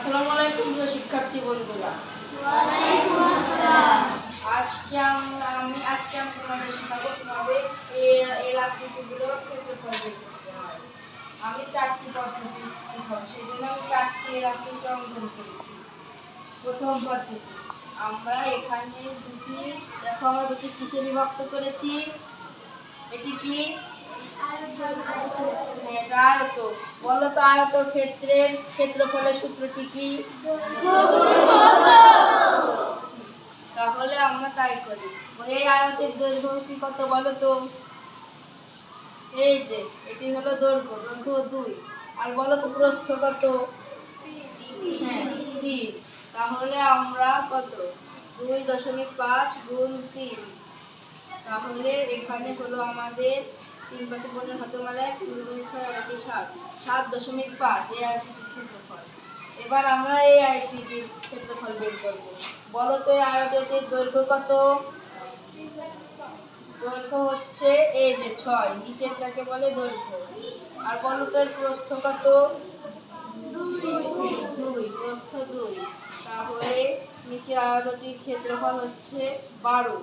আসসালামু আলাইকুম প্রিয় শিক্ষার্থী বন্ধুরা। আজকে আমরা আমি আজকে আমি তোমাদের শেখাবো কীভাবে এর আকৃতিগুলোর ক্ষেত্রফল বের করতে হয়। আমি চারটি পদ্ধতি শিখাবো সেই জন্য আমি চারটি এর আকৃতি অঙ্কন করেছি। প্রথম পদ্ধতি, আমরা এখানে দুটি দেখো আমরা দুটি কিসে বিভক্ত করেছি? এটি কি? আয়ত। বলো তো আয়ত ক্ষেত্রের ক্ষেত্রফলের সূত্রটি কি? তাহলে আমরা তাই করি। এই আয়তের দৈর্ঘ্য কি কত বলো তো? এই যে, এটি হলো দৈর্ঘ্য দৈর্ঘ্য দুই। আর বলো তো প্রস্থ কত? হ্যাঁ তিন। তাহলে আমরা কত? দুই দশমিক পাঁচ গুণ তিন। তাহলে এখানে হলো আমাদের তিন পাঁচে পনেরো হাতে মারা, এক দুই ছয় আর একে সাত সাত দশমিক পাঁচ এই আয়টির ক্ষেত্রফল। এবার আমরা এই আয়টির ক্ষেত্রফল বের করব। বলো তো এই আয়তটির দৈর্ঘ্য কত? দৈর্ঘ্য হচ্ছে এই যে ছয়, নিচেরটাকে বলে দৈর্ঘ্য। আর বলো তো এর প্রস্থ কত? দুই, প্রস্থ দুই। তাহলে নিচের আয়তটির ক্ষেত্রফল হচ্ছে বারো।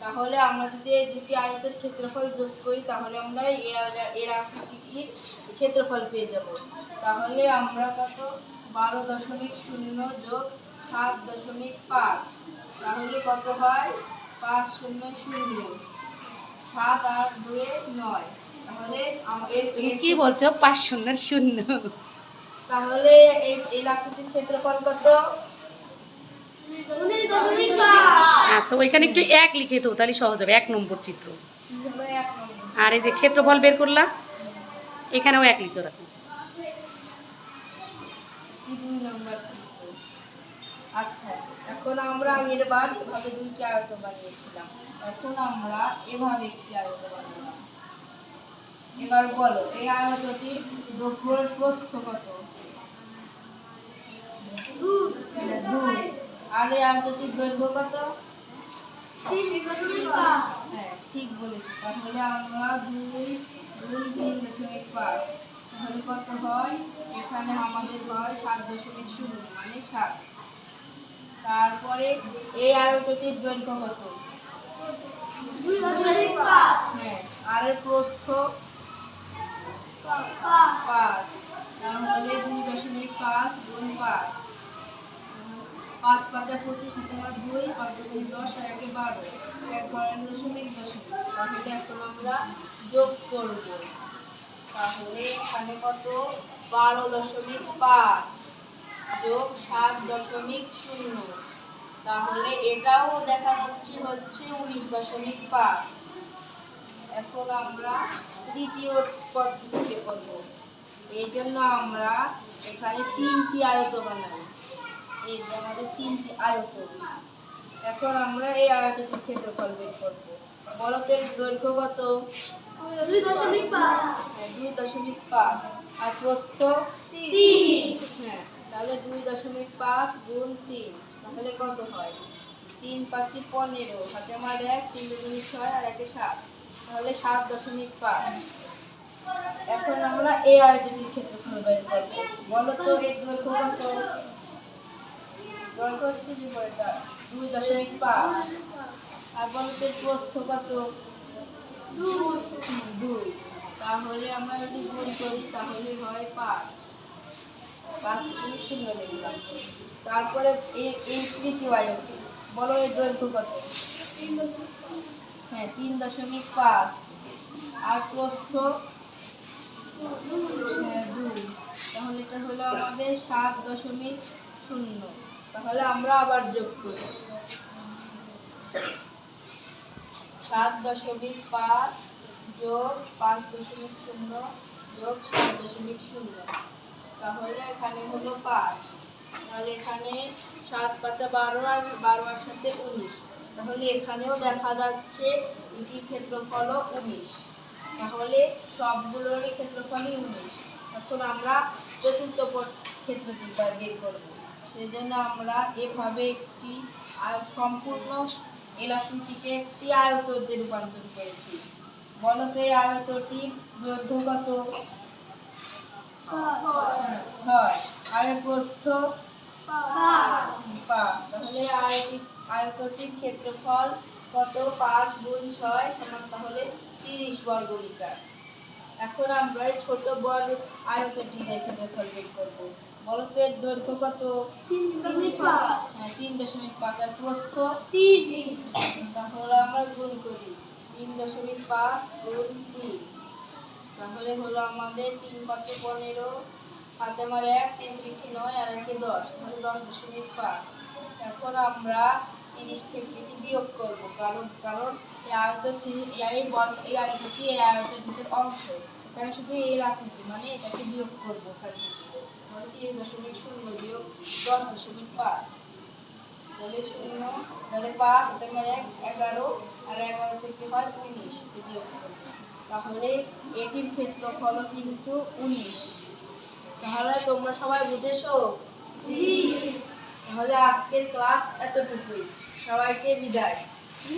তাহলে আমরা যদি এই দুটি আয়তের ক্ষেত্রফল যোগ করি তাহলে আমরা এর এর আকৃতিটির ক্ষেত্রফল পেয়ে যাব। তাহলে আমরা কত? বারো দশমিক শূন্য যোগ সাত দশমিক পাঁচ। তাহলে কত হয়? পাঁচ শূন্য শূন্য। সাত আট দুয়ে নয়। তাহলে এর কি বলছো? পাঁচ শূন্য শূন্য। তাহলে এই এই আকৃতির ক্ষেত্রফল কত? আচ্ছা ওইখানে একটু এক লিখে তো তাহলে সহজ হবে এক নম্বর চিত্র। আর এই যে ক্ষেত্রফল বের করলা এখানেও এক লিখে রাখো। আচ্ছা এখন আমরা আগের বার এভাবে দুইটি আয়ত বানিয়েছিলাম। এখন আমরা এভাবে একটি আয়ত বানালাম। এবার বলো এই আয়তটির দৈর্ঘ্যের প্রস্থ কত? আর আয়তটির দৈর্ঘ্য কত? হ্যাঁ ঠিক বলেছি। তাহলে আমরা দুই গুণ তিন দশমিক পাঁচ। তাহলে কত হয়? এখানে আমাদের হয় সাত দশমিক শূন্য মানে সাত। তারপরে এই আয়তটির দৈর্ঘ্য কত? হ্যাঁ আর এর প্রস্থ? পাঁচ। তাহলে দুই দশমিক পাঁচ গুণ পাঁচ। পাঁচ পাঁচা পঁচিশ তোমার দুই পাঁচ দুগুণে দশ আর একে বারো। এক বারো দশমিক দশমিক। তাহলে এখন আমরা যোগ করব। তাহলে এখানে কত? বারো দশমিক পাঁচ যোগ সাত দশমিক শূন্য। তাহলে এটাও দেখা যাচ্ছে হচ্ছে উনিশ দশমিক পাঁচ। এখন আমরা তৃতীয় পদ্ধতিতে করব। এই জন্য আমরা এখানে তিনটি আয়ত বানাই। এই যে আমাদের তিনটি আয়ত এখন আমরা এই আয়তটির ক্ষেত্রফল বের করব। বলতের দৈর্ঘ্য কত? হ্যাঁ, দুই দশমিক পাঁচ। আর প্রস্থ? হ্যাঁ তাহলে দুই দশমিক পাঁচ গুণ তিন। তাহলে কত হয়? তিন পাঁচি পনেরো। হাতে আমার এক তিন দুগুণি ছয় আর একে সাত। তাহলে সাত দশমিক পাঁচ। এখন আমরা এই আয়তটির ক্ষেত্রফল বের করব। বলো তো এর দৈর্ঘ্য কত? দৈর্ঘ্য হচ্ছে যে পরেটা দুই দশমিক পাঁচ। আর বলো তো এর প্রস্থ কত? দুই। তাহলে আমরা যদি গুণ করি তাহলে হয় পাঁচ। পাঁচ দশমিক শূন্য লিখলাম তারপরে এই এই তৃতীয় আয়টি বলো এর দৈর্ঘ্য কত? হ্যাঁ তিন দশমিক পাঁচ। আর প্রস্থ? হ্যাঁ, দুই। তাহলে এটা হলো আমাদের সাত দশমিক শূন্য। তাহলে আমরা আবার যোগ করি। সাত দশমিক পাঁচ যোগ পাঁচ দশমিক শূন্য যোগ সাত দশমিক শূন্য। তাহলে এখানে হলো পাঁচ। তাহলে এখানে সাত পাঁচা বারো আর বারো আর সাথে উনিশ। তাহলে এখানেও দেখা যাচ্ছে এটির ক্ষেত্রফলও উনিশ। তাহলে সবগুলোরই ক্ষেত্রফলই উনিশ। এখন আমরা চতুর্থ ক্ষেত্রটি বের করব। সেই জন্য আমরা এভাবে একটি সম্পূর্ণ এলাকৃতিকে একটি আয়ততে রূপান্তর করেছি। বলতে এই আয়তটির দৈর্ঘ্য কত ছয়। আর প্রস্থ? পাঁচ। তাহলে আয়তি আয়তটির ক্ষেত্রফল কত? পাঁচ গুণ ছয় সমান তাহলে তিরিশ বর্গ মিটার। এখন আমরা ছোট বড় আয়তটির ক্ষেত্রফল বের করব। বলো তো এর দৈর্ঘ্য কত? তিন দশমিক পাঁচ। আর প্রস্থ? তাহলে আমরা গুণ করি। তিন দশমিক পাঁচ গুণ তিন। তাহলে হলো আমাদের তিন পাঁচে পনেরো হাতে আমার এক, তিন তিনটি নয়, আর একে দশ। তাহলে দশ দশমিক পাঁচ। এখন আমরা তিরিশ থেকে এটি বিয়োগ করব। কারণ কারণ এই আয়তটি এই আয়তটি, এই আয়তের ভিতর অংশ। এখানে শুধু এর আকৃতি মানে এটাকে বিয়োগ করব এখান থেকে। তাহলে তিরিশ দশমিক শূন্য বিয়োগ দশ দশমিক পাঁচ। তাহলে শূন্য তাহলে পাঁচ হাতে আমার এক এগারো আর এগারো থেকে হয় উনিশ এটা বিয়োগ করব। তাহলে এটির ক্ষেত্রফল কিন্তু উনিশ। তাহলে তোমরা সবাই বুঝেছ? তাহলে আজকের ক্লাস এতটুকুই। সবাইকে বিদায়।